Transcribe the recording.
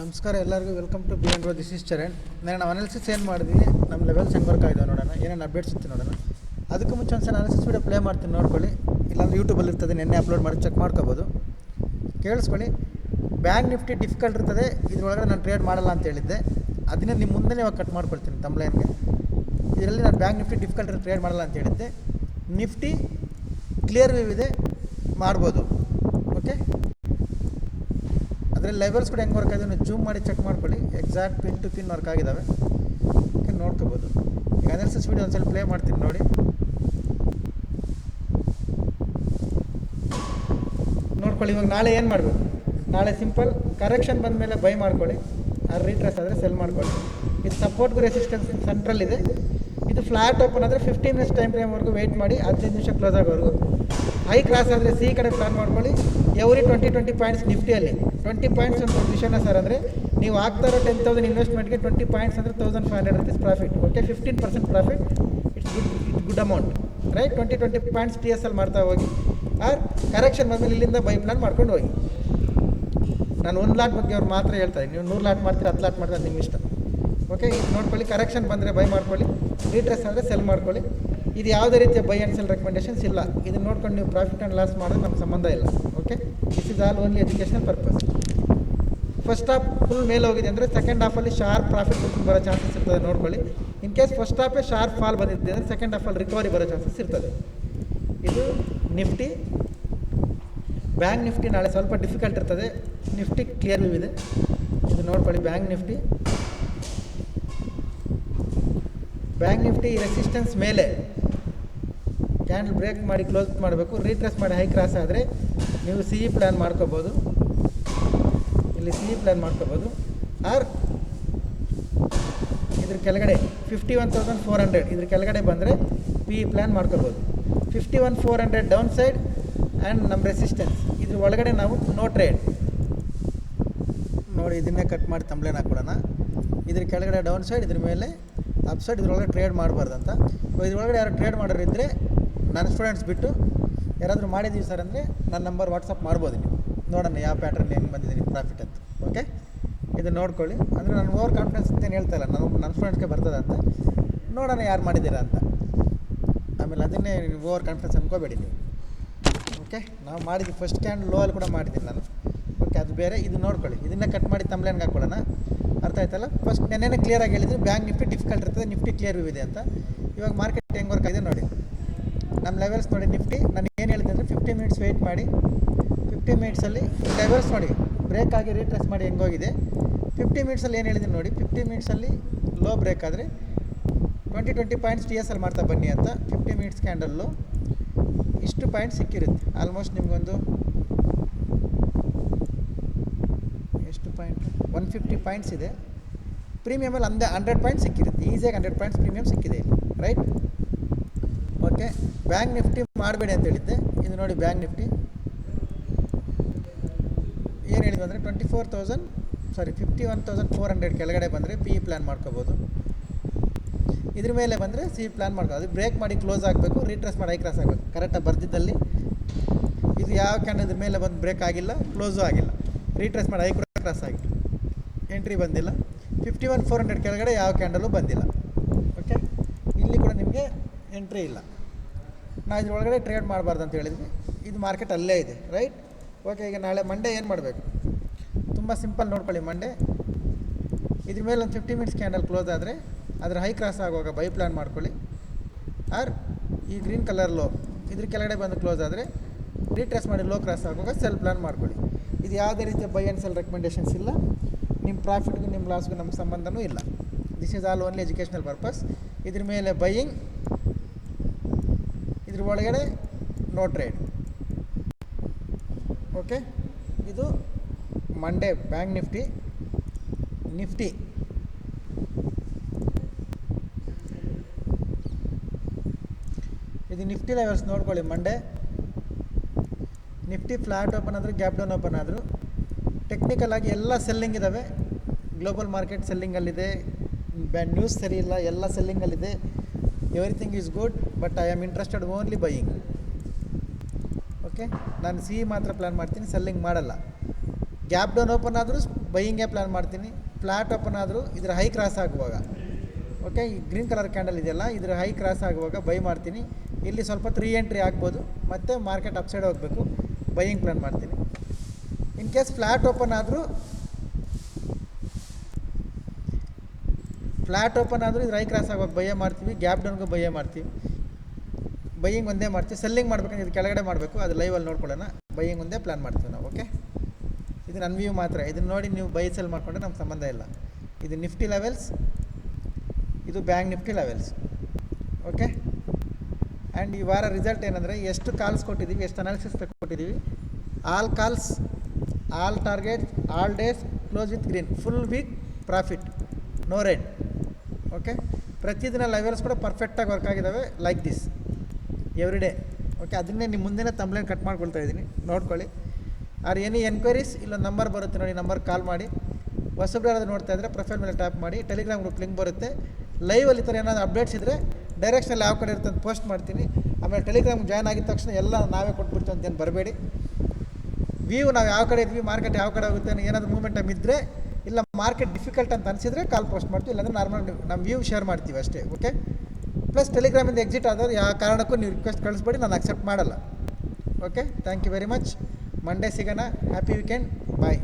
ನಮಸ್ಕಾರ, ಎಲ್ಲರಿಗೂ welcome to B N ರೋ ದಿಸ್ ಇಸ್ ಚರಣ್ ನಾನು ಅನಾಲಿಸಿಸ್ ಏನು ಮಾಡಿದ್ವಿ ನಮ್ಮ ಲೆವೆಲ್ಸ್ ಹೆಂಗೆ ವರ್ಕ್ ಆಗಿದ್ದಾವೆ ನೋಡೋಣ, ಏನೇನು ಅಪ್ಡೇಟ್ಸ್ ಇತ್ತು ನೋಡೋಣ. ಅದಕ್ಕೆ ಮುಂಚೆ ಒಂದು ಅನಾಲಿಸಿಸ್ ವೀಡಿಯೋ ಪ್ಲೇ ಮಾಡ್ತೀನಿ, ನೋಡ್ಕೊಳ್ಳಿ. ಇಲ್ಲಾಂದ್ರೆ ಯೂಟ್ಯೂಬಲ್ಲಿ ಇರ್ತದೆ, ನೆನ್ನೆ ಅಪ್ಲೋಡ್ ಮಾಡಿ ಚೆಕ್ ಮಾಡ್ಕೋಬೋದು. ಕೇಳಿಸ್ಕೊಳ್ಳಿ. ಬ್ಯಾಂಕ್ ನಿಫ್ಟಿ ಡಿಫಿಕಲ್ಟ್ ಇರ್ತದೆ, ಇದ್ರೊಳಗಡೆ ನಾನು ಟ್ರೇಡ್ ಮಾಡಲ್ಲ ಅಂತ ಹೇಳಿದ್ದೆ. ಅದನ್ನೇ ನಿಮ್ಮ ಮುಂದೆ ಇವಾಗ ಕಟ್ ಮಾಡ್ಕೊಳ್ತೀನಿ ತಮ್ಲೈನ್ಗೆ ಇದರಲ್ಲಿ ನಾನು ಬ್ಯಾಂಕ್ ನಿಫ್ಟಿ ಡಿಫಿಕಲ್ಟ್ ಟ್ರೇಡ್ ಮಾಡಲ್ಲ ಅಂತ ಹೇಳಿದ್ದೆ. ನಿಫ್ಟಿ ಕ್ಲಿಯರ್ ವ್ಯೂ ಇದೆ, ಮಾಡ್ಬೋದು. ಓಕೆ ಅದರಲ್ಲಿ ಲೆವೆಲ್ಸ್ ಕೂಡ ಹೆಂಗೆ ವರ್ಕ್ ಆಗಿದೆ ಜೂಮ್ ಮಾಡಿ ಚೆಕ್ ಮಾಡ್ಕೊಳ್ಳಿ. Exact pin to pin work ಆಗಿದ್ದಾವೆ ನೋಡ್ಕೋಬೋದು. ಈಗ ಅನಾಲಿಸಿಸ್ ವೀಡಿಯೋ ಒಂದು ಸ್ವಲ್ಪ ಪ್ಲೇ ಮಾಡ್ತೀನಿ ನೋಡಿ. ನೋಡ್ಕೊಳ್ಳಿ, ಇವಾಗ ನಾಳೆ ಏನು ಮಾಡಬೇಕು? ನಾಳೆ ಸಿಂಪಲ್ ಕರೆಕ್ಷನ್ ಬಂದ ಮೇಲೆ ಬೈ ಮಾಡ್ಕೊಳ್ಳಿ. ಆ ರೀಟ್ರೆಸ್ ಆದರೆ ಸೆಲ್ ಮಾಡ್ಕೊಳ್ಳಿ. ಇದು ಸಪೋರ್ಟ್ಗೂ ರೆಸಿಸ್ಟೆನ್ಸ್ ಸೆಂಟ್ರಲ್ ಇದೆ. ಇದು ಫ್ಲಾಟ್ ಓಪನ್ ಆದರೆ ಫಿಫ್ಟೀನ್ ಮಿನಿಟ್ಸ್ ಟೈಮ್ ಫ್ರೇಮ್ವರೆಗೂ ವೆಯ್ಟ್ ಮಾಡಿ ಹದಿನೈದು ನಿಮಿಷ ಕ್ಲೋಸ್ ಆಗೋವರೆಗೂ. ಹೈ ಕ್ರಾಸ್ ಆದರೆ ಸಿ ಕಡೆ ಪ್ಲಾನ್ ಮಾಡ್ಕೊಳ್ಳಿ. ಎವ್ರಿ ಟ್ವೆಂಟಿ ಟ್ವೆಂಟಿ ಪಾಯಿಂಟ್ಸ್ ನಿಫ್ಟಿಯಲ್ಲಿ. ಟ್ವೆಂಟಿ ಪಾಯಿಂಟ್ಸ್ ಒಂದು ವಿಷಯನ ಸರ್ ಅಂದರೆ ನೀವು ಆಗ್ತಾ ಇರೋ ಟೆನ್ ತೌಸಂಡ್ ಇನ್ವೆಸ್ಟ್ಮೆಂಟ್ಗೆ ಟ್ವೆಂಟಿ ಪಾಯಿಂಟ್ಸ್ ಅಂದರೆ thousand five hundred rupees profit okay fifteen percent profit it's good it's good amount right twenty twenty points T S L ಮಾಡ್ತಾ ಹೋಗಿ. ಆರ್ ಕರೆಕ್ಷನ್ ಬಂದಮೇಲೆ ಇಲ್ಲಿಂದ ಬೈ ಪ್ಲಾನ್ ಮಾಡ್ಕೊಂಡು ಹೋಗಿ. ನಾನು ಒಂದು ಲಾಟ್ ಬಗ್ಗೆ ಅವ್ರು ಮಾತ್ರ ಹೇಳ್ತಾರೆ ನೀವು ನೂರು ಲಾಟ್ ಮಾಡ್ತೀರಾ, ಹತ್ತು ಲಾಟ್ ಮಾಡ್ತಾರೆ ನಿಮ್ಮ ಇಷ್ಟ ಓಕೆ ಇದು ನೋಡ್ಕೊಳ್ಳಿ ಕರೆಕ್ಷನ್ ಬಂದರೆ ಬೈ ಮಾಡ್ಕೊಳ್ಳಿ. ರೀಟ್ರೆಸ್ ಅಂದರೆ ಸೆಲ್ ಮಾಡ್ಕೊಳ್ಳಿ. ಇದು ಯಾವುದೇ ರೀತಿಯ ಬೈ ಆ್ಯಂಡ್ ಸೆಲ್ ರೆಕಮೆಂಡೇಷನ್ಸ್ ಇಲ್ಲ. ಇದನ್ನು ನೋಡ್ಕೊಂಡು ನೀವು ಪ್ರಾಫಿಟ್ ಆ್ಯಂಡ್ ಲಾಸ್ ಮಾಡೋದು ನಮ್ಗೆ ಸಂಬಂಧ ಇಲ್ಲ. Okay this is all only educational purpose first half full ಮೇಲೆ ಹೋಗಿದೆ ಅಂದರೆ ಸೆಕೆಂಡ್ ಹಾಫಲ್ಲಿ ಶಾರ್ಪ್ ಪ್ರಾಫಿಟ್ ಬರೋ ಚಾನ್ಸಸ್ ಇರ್ತದೆ ನೋಡ್ಕೊಳ್ಳಿ. ಇನ್ ಕೇಸ್ ಫಸ್ಟ್ ಹಾಫೇ ಶಾರ್ಪ್ ಫಾಲ್ ಬಂದಿದೆ ಅಂದರೆ ಸೆಕೆಂಡ್ ಹಾಫಲ್ಲಿ ರಿಕವರಿ ಬರೋ ಚಾನ್ಸಸ್ ಇರ್ತದೆ. ಇದು ನಿಫ್ಟಿ. ಬ್ಯಾಂಕ್ ನಿಫ್ಟಿ ನಾಳೆ ಸ್ವಲ್ಪ ಡಿಫಿಕಲ್ಟ್ ಇರ್ತದೆ. ನಿಫ್ಟಿ ಕ್ಲಿಯರ್ ವ್ಯೂ ಇದೆ. ಇದು ನೋಡ್ಕೊಳ್ಳಿ bank Nifty. Bank Nifty resistance ಮೇಲೆ. ಕ್ಯಾಂಡಲ್ ಬ್ರೇಕ್ ಮಾಡಿ ಕ್ಲೋಸ್ ಮಾಡಬೇಕು ರೀಟ್ರೆಸ್ ಮಾಡಿ ಹೈ ಕ್ರಾಸ್ ಆದರೆ ನೀವು ಸಿ ಪ್ಲ್ಯಾನ್ ಮಾಡ್ಕೋಬೋದು. ಇಲ್ಲಿ ಸಿ ಪ್ಲ್ಯಾನ್ ಮಾಡ್ಕೋಬೋದು. ಆರ್ ಇದ್ರ ಕೆಳಗಡೆ fifty one thousand four hundred ಇದ್ರ ಕೆಳಗಡೆ ಬಂದರೆ ಪಿ ಇ ಪ್ಲ್ಯಾನ್ ಮಾಡ್ಕೋಬೋದು. Fifty one four hundred down side and ನಮ್ಮ ರೆಸಿಸ್ಟೆನ್ಸ್ ಇದ್ರ ಒಳಗಡೆ ನಾವು ನೋ ಟ್ರೇಡ್ ನೋಡಿ, ಇದನ್ನೇ ಕಟ್ ಮಾಡಿ ತಂಬ್ಲೇನ್ ಹಾಕ್ಬಿಡೋಣ. ಇದ್ರ ಕೆಳಗಡೆ ಡೌನ್ ಸೈಡ್ ಇದ್ರ ಮೇಲೆ ಅಪ್ ಸೈಡ್ ಇದ್ರೊಳಗೆ ಟ್ರೇಡ್ ಮಾಡಬಾರ್ದಂತ. ಇದ್ರೊಳಗಡೆ ಯಾರು ಟ್ರೇಡ್ ಮಾಡೋರು ಇದ್ದರೆ ನನ್ನ ಸ್ಟೂಡೆಂಟ್ಸ್ ಬಿಟ್ಟು ಯಾರಾದರೂ ಮಾಡಿದ್ದೀವಿ ಸರ್ ಅಂದರೆ ನನ್ನ ನಂಬರ್ ವಾಟ್ಸಪ್ ಮಾಡ್ಬೋದು ನೀವು. ನೋಡೋಣ ಯಾವ ಪ್ಯಾಟ್ರನ್ ಹೆಂಗೆ ಬಂದಿದೆ ನಿಮ್ಮ ಪ್ರಾಫಿಟ್ ಅಂತ. ಓಕೆ ಇದು ನೋಡ್ಕೊಳ್ಳಿ. ಅಂದರೆ ನಾನು ಓವರ್ ಕಾನ್ಫಿಡೆನ್ಸ್ ಅಂತ ಹೇಳ್ತಾ ಇಲ್ಲ. ನಾನು ನನ್ನ ಸ್ಟೂಡೆಂಟ್ಸ್ಗೆ ಬರ್ತದೆ ಅಂತ. ನೋಡೋಣ ಯಾರು ಮಾಡಿದ್ದೀರಾ ಅಂತ. ಆಮೇಲೆ ಅದನ್ನೇ ಓವರ್ ಕಾನ್ಫಿಡೆನ್ಸ್ ಅನ್ಕೋಬೇಡಿ ನೀವು. ಓಕೆ ನಾವು ಮಾಡಿದ್ವಿ ಫಸ್ಟ್ ಕ್ಯಾಂಡ್ ಲೋ ಅಲ್ಲಿ ಕೂಡ ಮಾಡಿದ್ದೀನಿ ನಾನು. ಓಕೆ ಅದು ಬೇರೆ. ಇದು ನೋಡ್ಕೊಳ್ಳಿ. ಇದನ್ನ ಕಟ್ ಮಾಡಿ ತಮ್ಲೇನ್ಗೆ ಹಾಕೊಳ್ಳೋಣ ಅರ್ಥ ಆಯ್ತಲ್ಲ? ಫಸ್ಟ್ ನೆನ್ನೆ ಕ್ಲಿಯರಾಗಿ ಹೇಳಿದ್ರು. ಬ್ಯಾಂಕ್ ನಿಫ್ಟಿ ಡಿಫಿಕಲ್ಟ್ ಇರ್ತದೆ. ನಿಫ್ಟಿ ಕ್ಲಿಯರ್ ಇದೆ ಅಂತ. ಇವಾಗ ಮಾರ್ಕೆಟ್ ಹೆಂಗೆ ವರ್ಕ್ ಆಗಿದೆ ನೋಡಿ. ನಮ್ಮ ಲೆವೆಲ್ಸ್ ನೋಡಿ ನಿಫ್ಟಿ. ನಾನು ಏನು ಹೇಳಿದೆ ಅಂದರೆ ಫಿಫ್ಟಿ ಮಿನಿಟ್ಸ್ ವೆಯ್ಟ್ ಮಾಡಿ. ಫಿಫ್ಟಿ ಮಿನಿಟ್ಸಲ್ಲಿ ಲೆವೆಲ್ಸ್ ನೋಡಿ ಬ್ರೇಕ್ ಆಗಿ ರೀಟ್ರೆಸ್ ಮಾಡಿ ಹೆಂಗೋಗಿದೆ ಫಿಫ್ಟಿ ಮಿನಿಟ್ಸಲ್ಲಿ ಏನು ಹೇಳಿದ್ದೀನಿ ನೋಡಿ ಫಿಫ್ಟಿ ಮಿನಿಟ್ಸಲ್ಲಿ ಲೋ ಬ್ರೇಕ್ ಆದರೆ twenty twenty points T S ಅಲ್ಲಿ ಮಾಡ್ತಾ ಬನ್ನಿ ಅಂತ. ಫಿಫ್ಟಿ ಮಿನಿಟ್ಸ್ ಕ್ಯಾಂಡಲ್ಲು ಇಷ್ಟು ಪಾಯಿಂಟ್ ಸಿಕ್ಕಿರುತ್ತೆ. ಆಲ್ಮೋಸ್ಟ್ ನಿಮಗೊಂದು ಎಷ್ಟು ಪಾಯಿಂಟ್ ಒನ್ ಫಿಫ್ಟಿ ಪಾಯಿಂಟ್ಸ್ ಇದೆ. ಪ್ರೀಮಿಯಮಲ್ಲಿ ಅಂದೆ ಹಂಡ್ರೆಡ್ ಪಾಯಿಂಟ್ ಸಿಕ್ಕಿರುತ್ತೆ. ಈಸಿಯಾಗಿ ಹಂಡ್ರೆಡ್ ಪಾಯಿಂಟ್ಸ್ ಪ್ರೀಮಿಯಮ್ ಸಿಕ್ಕಿದೆ ರೈಟ್ ಓಕೆ. ಬ್ಯಾಂಕ್ ನಿಫ್ಟಿ ಮಾಡಬೇಡಿ ಅಂತ ಹೇಳಿದ್ದೆ. ಇದು ನೋಡಿ ಬ್ಯಾಂಕ್ ನಿಫ್ಟಿ. ಏನು ಹೇಳಿದ್ವಿ ಅಂದರೆ twenty four thousand sorry fifty one thousand four hundred ಕೆಳಗಡೆ ಬಂದರೆ ಪಿ ಪ್ಲ್ಯಾನ್ ಮಾಡ್ಕೋಬೋದು. ಇದ್ರ ಮೇಲೆ ಬಂದರೆ ಸಿ ಪ್ಲ್ಯಾನ್ ಮಾಡ್ಕೋ ಅದು ಬ್ರೇಕ್ ಮಾಡಿ ಕ್ಲೋಸ್ ಆಗಬೇಕು ರೀಟ್ರೆಸ್ ಮಾಡಿ ಐ ಕ್ರಾಸ್ ಆಗಬೇಕು. ಕರೆಕ್ಟಾಗಿ ಬರ್ದಿದ್ದಲ್ಲಿ ಇದು ಯಾವ ಇದ್ರ ಮೇಲೆ ಬಂದು ಬ್ರೇಕ್ ಆಗಿಲ್ಲ ಕ್ಲೋಸು ಆಗಿಲ್ಲ. ರೀಟ್ರೆಸ್ ಮಾಡಿ ಐ ಕ್ರಾಸ್ ಆಗಿಲ್ಲ ಎಂಟ್ರಿ ಬಂದಿಲ್ಲ. ಫಿಫ್ಟಿ ಒನ್ ಫೋರ್ ಹಂಡ್ರೆಡ್ ಕೆಳಗಡೆ ಯಾವ ಕ್ಯಾಂಡಲು ಬಂದಿಲ್ಲ. ಓಕೆ ಇಲ್ಲಿ ಕೂಡ ನಿಮಗೆ ಎಂಟ್ರಿ ಇಲ್ಲ. ನಾವು ಇದ್ರೊಳಗಡೆ ಟ್ರೇಡ್ ಮಾಡಬಾರ್ದು ಅಂತ ಹೇಳಿದ್ವಿ. ಇದು ಮಾರ್ಕೆಟ್ ಅಲ್ಲೇ ಇದೆ ರೈಟ್ ಓಕೆ ಈಗ ನಾಳೆ ಮಂಡೇ ಏನು ಮಾಡಬೇಕು? ತುಂಬ ಸಿಂಪಲ್ ನೋಡ್ಕೊಳ್ಳಿ ಮಂಡೇ ಇದ್ರ ಮೇಲೆ ಒಂದು ಫಿಫ್ಟಿ ಮಿನಿಟ್ಸ್ ಕ್ಯಾಂಡಲ್ ಕ್ಲೋಸ್ ಆದರೆ ಅದರ ಹೈ ಕ್ರಾಸ್ ಆಗುವಾಗ ಬೈ ಪ್ಲ್ಯಾನ್ ಮಾಡ್ಕೊಳ್ಳಿ. ಆರ್ ಈ ಗ್ರೀನ್ ಕಲರ್ ಲೋ ಇದ್ರ ಕೆಳಗಡೆ ಬಂದು ಕ್ಲೋಸ್ ಆದರೆ ರೀಟ್ರೆಸ್ ಮಾಡಿ ಲೋ ಕ್ರಾಸ್ ಆಗುವಾಗ ಸೆಲ್ ಪ್ಲ್ಯಾನ್ ಮಾಡ್ಕೊಳ್ಳಿ. ಇದು ಯಾವುದೇ ರೀತಿಯ ಬೈ ಆ್ಯಂಡ್ ಸೆಲ್ ರೆಕಮೆಂಡೇಷನ್ಸ್ ಇಲ್ಲ. ನಿಮ್ಮ ಪ್ರಾಫಿಟ್ಗೂ ನಿಮ್ಮ ಲಾಸ್ಗೂ ನಮ್ಮ ಸಂಬಂಧನೂ ಇಲ್ಲ. This is all only educational purpose ಇದ್ರ ಮೇಲೆ ಬೈಯಿಂಗ್ ಇದ್ರ ಒಳಗಡೆ ನೋ ಟ್ರೇಡ್ ಓಕೆ ಇದು ಮಂಡೇ ಬ್ಯಾಂಕ್ ನಿಫ್ಟಿ ನಿಫ್ಟಿ ಇದು ನಿಫ್ಟಿ ಲೆವೆಲ್ಸ್ ನೋಡ್ಕೊಳ್ಳಿ ಮಂಡೇ ನಿಫ್ಟಿ ಫ್ಲಾಟ್ ಓಪನ್ ಆದರೂ ಗ್ಯಾಪ್ ಡೌನ್ ಓಪನ್ ಆದರೂ. ಟೆಕ್ನಿಕಲ್ ಆಗಿ ಎಲ್ಲ ಸೆಲ್ಲಿಂಗ್ ಇದ್ದಾವೆ ಗ್ಲೋಬಲ್ ಮಾರ್ಕೆಟ್ ಸೆಲ್ಲಿಂಗಲ್ಲಿದೆ ನ್ಯೂಸ್ ಸರಿ ಇಲ್ಲ, ಎಲ್ಲ ಸೆಲ್ಲಿಂಗಲ್ಲಿದೆ everything is good but I am interested only buying okay ನಾನು ಸಿ ಮಾತ್ರ ಪ್ಲ್ಯಾನ್ ಮಾಡ್ತೀನಿ ಸೆಲ್ಲಿಂಗ್ ಮಾಡಲ್ಲ. ಗ್ಯಾಪ್ ಡೌನ್ ಓಪನ್ ಆದರೂ ಬೈಯಿಂಗೇ ಪ್ಲ್ಯಾನ್ ಮಾಡ್ತೀನಿ. ಫ್ಲ್ಯಾಟ್ ಓಪನ್ ಆದರೂ ಇದರ ಹೈ ಕ್ರಾಸ್ ಆಗುವಾಗ. ಓಕೆ ಈ ಗ್ರೀನ್ ಕಲರ್ ಕ್ಯಾಂಡಲ್ ಇದೆಯಲ್ಲ, ಇದರ ಹೈ ಕ್ರಾಸ್ ಆಗುವಾಗ ಬೈ ಮಾಡ್ತೀನಿ. ಇಲ್ಲಿ ಸ್ವಲ್ಪ ತ್ರೀ ಎಂಟ್ರಿ ಆಗ್ಬೋದು. ಮತ್ತು ಮಾರ್ಕೆಟ್ ಅಪ್ಸೈಡ್ ಹೋಗಬೇಕು. ಬೈಯಿಂಗ್ ಪ್ಲ್ಯಾನ್ ಮಾಡ್ತೀನಿ. ಇನ್ ಕೇಸ್ ಫ್ಲ್ಯಾಟ್ ಓಪನ್ ಆದರೂ ಫ್ಲ್ಯಾಟ್ ಓಪನ್ ಆದರೂ ಇದು ರೈ ಕ್ರಾಸ್ ಆಗುವಾಗ ಬಯ್ಯ ಮಾಡ್ತೀವಿ. ಗ್ಯಾಪ್ ಡೌನ್ಗೂ ಬಯ್ಯ ಮಾಡ್ತೀವಿ. ಬೈಯಿಂಗ್ ಒಂದೇ ಮಾಡ್ತೀವಿ ಸೆಲ್ಲಿಂಗ್ ಮಾಡ್ಬೇಕಂದ್ರೆ ಇದು ಕೆಳಗಡೆ ಮಾಡಬೇಕು, ಅದು ಲೈವಲ್ಲಿ ನೋಡ್ಕೊಳ್ಳೋಣ. ಬೈಯಿಂಗ್ ಒಂದೇ ಪ್ಲ್ಯಾನ್ ಮಾಡ್ತೀವಿ ನಾವು ಓಕೆ ಇದು ನನ್ನ ವ್ಯೂ ಮಾತ್ರ, ಇದನ್ನ ನೋಡಿ ನೀವು ಬೈ ಸೆಲ್ ಮಾಡಿಕೊಂಡ್ರೆ ನಮ್ಗೆ ಸಂಬಂಧ ಇಲ್ಲ. ಇದು ನಿಫ್ಟಿ ಲೆವೆಲ್ಸ್ ಇದು bank Nifty levels okay and ಈ ವಾರ ರಿಸಲ್ಟ್ ಏನಂದರೆ, ಎಷ್ಟು ಕಾಲ್ಸ್ ಕೊಟ್ಟಿದ್ದೀವಿ, ಎಷ್ಟು ಅನಾಲಿಸಿಸ್ ಕೊಟ್ಟಿದ್ದೀವಿ all calls all target all days close with green full week profit no red okay ಪ್ರತಿದಿನ ಲೆವೆಲ್ಸ್ ಕೂಡ ಪರ್ಫೆಕ್ಟಾಗಿ ವರ್ಕ್ ಆಗಿದ್ದಾವೆ like this every day okay ಅದನ್ನೇ ನಿಮ್ಮ ಮುಂದೆನೇ ತಂಬ್ಲೇನ್ ಕಟ್ ಮಾಡ್ಕೊಳ್ತಾ ಇದ್ದೀನಿ. ನೋಡ್ಕೊಳ್ಳಿ. ಆರ್ ಎನಿ ಎನ್ಕ್ವೈರೀಸ್ ಇಲ್ಲೊಂದು ನಂಬರ್ ಬರುತ್ತೆ ನೋಡಿ ನಂಬರ್ ಕಾಲ್ ಮಾಡಿ. ಹೊಸಬ್ರು ಯಾರಾದರೂ ನೋಡ್ತಾ ಇದ್ದರೆ ಪ್ರೊಫೈಲ್ ಮೇಲೆ ಟ್ಯಾಪ್ ಮಾಡಿ. ಟೆಲಿಗ್ರಾಮ್ ಗ್ರೂಪ್ ಲಿಂಕ್ ಬರುತ್ತೆ. ಲೈವಲ್ಲಿ ಈ ಥರ ಏನಾದರೂ ಅಪ್ಡೇಟ್ಸ್ ಇದ್ದರೆ ಡೈರೆಕ್ಷನಲ್ಲಿ ಯಾವ ಕಡೆ ಇರುತ್ತೆ ಅಂತ ಪೋಸ್ಟ್ ಮಾಡ್ತೀನಿ. ಆಮೇಲೆ ಟೆಲಿಗ್ರಾಮ್ ಜಾಯ್ನ್ ಆಗಿದ ತಕ್ಷಣ ಎಲ್ಲ ನಾವೇ ಕೊಟ್ಬಿಡ್ತೀವಿ ಅಂತೇನು ಬರಬೇಡಿ. ವ್ಯೂ ನಾವು ಯಾವ ಕಡೆ ಇದ್ವಿ ಮಾರ್ಕೆಟ್ ಯಾವ ಕಡೆ ಹೋಗುತ್ತೆ ಅನ್ನೋ ಏನಾದರೂ ಮೂವ್ಮೆಂಟ್ ಇದ್ದರೆ ಇಲ್ಲ ಮಾರ್ಕೆಟ್ ಡಿಫಿಕಲ್ಟ್ ಅಂತ ಅನಿಸಿದ್ರೆ ಕಾಲ್ ಪೋಸ್ಟ್ ಮಾಡ್ತೀವಿ. ಇಲ್ಲಾಂದ್ರೆ ನಾರ್ಮಲ್ ನಮ್ಮ ವ್ಯೂ ಶೇರ್ ಮಾಡ್ತೀವಿ ಅಷ್ಟೇ ಓಕೆ ಪ್ಲಸ್ ಟೆಲಿಗ್ರಾಮಿಂದ ಎಕ್ಸಿಟ್ ಆದವ್ರು, ಯಾವ ಕಾರಣಕ್ಕೂ ನೀವು ರಿಕ್ವೆಸ್ಟ್ ಕಳಿಸ್ಬೇಡಿ, ನಾನು ಅಕ್ಸೆಪ್ಟ್ ಮಾಡಲ್ಲ. Okay thank you very much Monday ಸಿಗೋಣ. Happy weekend bye